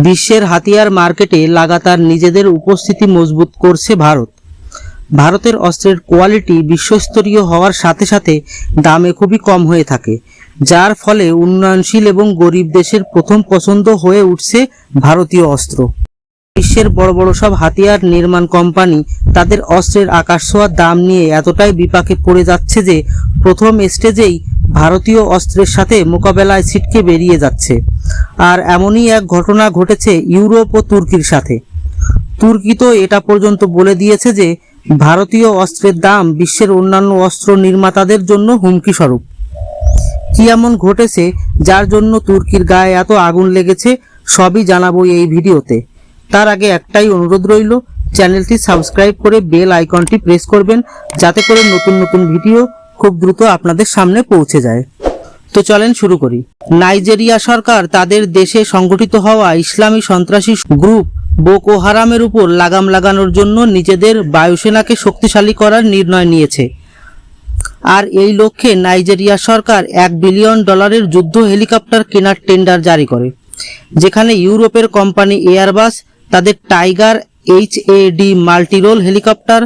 বিশ্বের হাতিয়ার মার্কেটে লাগাতার নিজেদের উপস্থিতি মজবুত করছে ভারত। ভারতের অস্ত্রের কোয়ালিটি বিশ্বস্তরীয় হওয়ার সাথে সাথে দামে খুবই কম হয়ে থাকে, যার ফলে উন্নয়নশীল এবং গরিব দেশের প্রথম পছন্দ হয়ে উঠছে ভারতীয় অস্ত্র। বিশ্বের বড় বড় সব হাতিয়ার নির্মাণ কোম্পানি তাদের অস্ত্রের আকাশ ছোঁয়ার দাম নিয়ে এতটাই বিপাকে পড়ে যাচ্ছে যে প্রথম স্টেজেই ভারতীয় অস্ত্রের সাথে মোকাবেলায় ছিটকে বেরিয়ে যাচ্ছে। আর এমনই এক ঘটনা ঘটেছে ইউরোপ ও তুর্কির সাথে। তুর্কি তো এটা পর্যন্ত বলে দিয়েছে যে, ভারতীয় অস্ত্রের দাম বিশ্বের অন্যান্য অস্ত্র নির্মাতাদের জন্য হুমকি স্বরূপ কি এমন ঘটেছে, যার জন্য তুর্কির গায়ে এত আগুন লেগেছে, সবই জানাব এই ভিডিওতে। তার আগে একটাই অনুরোধ রইল, চ্যানেলটি সাবস্ক্রাইব করে বেল আইকনটি প্রেস করবেন, যাতে করে নতুন নতুন ভিডিও খুব দ্রুত আপনাদের সামনে পৌঁছে যায়। তো চলেন শুরু করি। নাইজেরিয়া সরকার তাদের দেশে সংগঠিত হওয়া ইসলামী সন্ত্রাসী গ্রুপ বোকো হারামের উপর লাগাম লাগানোর জন্য নিজেদের বায়ুসেনাকে শক্তিশালী করার নির্ণয় নিয়েছে। আর এই লক্ষ্যে নাইজেরিয়া সরকার এক বিলিয়ন ডলারের যুদ্ধ হেলিকপ্টার কেনার টেন্ডার জারি করে, যেখানে ইউরোপের কোম্পানি এয়ারবাস, তাদের Tiger H A D multirole helicopter,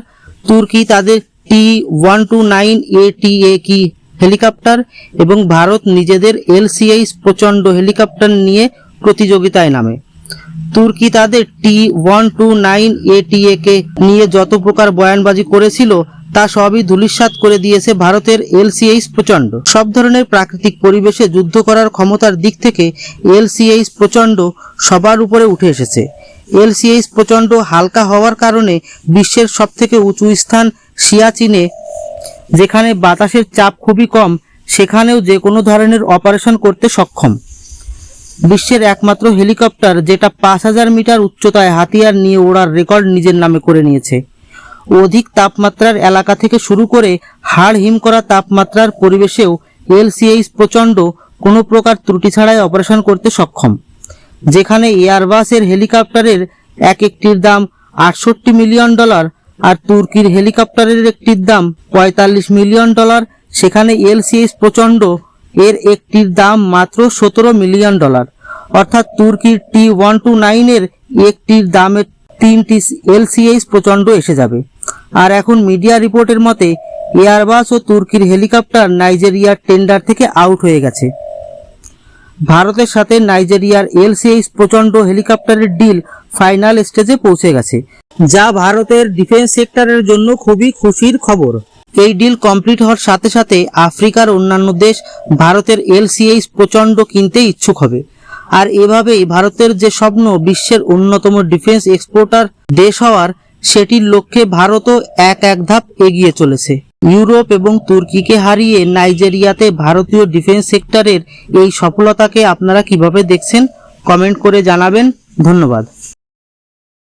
তুর্কি তাদের T one two nine A T A কি হেলিকপ্টার? এবং ভারত নিজেদের এলসিএইচ প্রচণ্ড হেলিকপ্টার নিয়ে প্রতিযোগিতায় নামে। তুর্কি তাদের T one two nine ATA কে নিয়ে যত প্রকার বয়ানবাজি করেছিল তা সবই ধূলিসাৎ করে দিয়েছে ভারতের এলসিএইচ প্রচণ্ড। সব ধরনের প্রাকৃতিক পরিবেশে যুদ্ধ করার ক্ষমতার দিক থেকে এলসিএইচ প্রচণ্ড সবার উপরে উঠে এসেছে। এলসিএইচ প্রচণ্ড হালকা হওয়ার কারণে বিশ্বের সবথেকে উঁচু স্থান সিয়াচিনে, যেখানে বাতাসের চাপ খুবই কম, সেখানেও যে কোনো ধরনের অপারেশন করতে সক্ষম। বিশ্বের একমাত্র হেলিকপ্টার যেটা পাঁচ হাজার মিটার উচ্চতায় হাতিয়ার নিয়ে ওড়ার রেকর্ড নিজের নামে করে নিয়েছে। অধিক তাপমাত্রার এলাকা থেকে শুরু করে হাড় হিম করা তাপমাত্রার পরিবেশেও এলসিএইচ প্রচণ্ড কোনো প্রকার ত্রুটি ছাড়াই অপারেশন করতে সক্ষম। যেখানে এয়ারবাসের হেলিকপ্টারের এক একটির দাম আটষট্টি মিলিয়ন ডলার আর তুর্কির হেলিকপ্টারের একটির দাম পঁয়তাল্লিশ মিলিয়ন ডলার, সেখানে এলসিএস প্রচণ্ড এর একটির দাম মাত্র সতেরো মিলিয়ন ডলার। অর্থাৎ তুর্কির টি ওয়ান টু নাইনের একটির দামের তিনটি এলসিএস প্রচণ্ড এসে যাবে। আর এখন মিডিয়া রিপোর্টের মতে, এয়ারবাস ও তুর্কির হেলিকপ্টার নাইজেরিয়ার টেন্ডার থেকে আউট হয়ে গেছে। ভারতের সাথে নাইজেরিয়ার এলসিএইচ প্রচণ্ড হেলিকপ্টারের ডিল ফাইনাল স্টেজে পৌঁছে গেছে, যা ভারতের ডিফেন্স সেক্টরের জন্য খুবই খুশির খবর। এই ডিল কমপ্লিট হওয়ার সাথে সাথে আফ্রিকার অন্যান্য দেশ ভারতের এলসিএইচ প্রচণ্ড কিনতে ইচ্ছুক হবে। আর এভাবেই ভারতের যে স্বপ্ন, বিশ্বের অন্যতম ডিফেন্স এক্সপোর্টার দেশ হওয়ার সেটির লক্ষ্যে ভারতও এক এক ধাপ এগিয়ে চলেছে। ইউরোপ এবং তুর্কিকে হারিয়ে নাইজেরিয়াতে ভারতীয় ডিফেন্স সেক্টরের এই সফলতাকে আপনারা কীভাবে দেখছেন, কমেন্ট করে জানাবেন। ধন্যবাদ।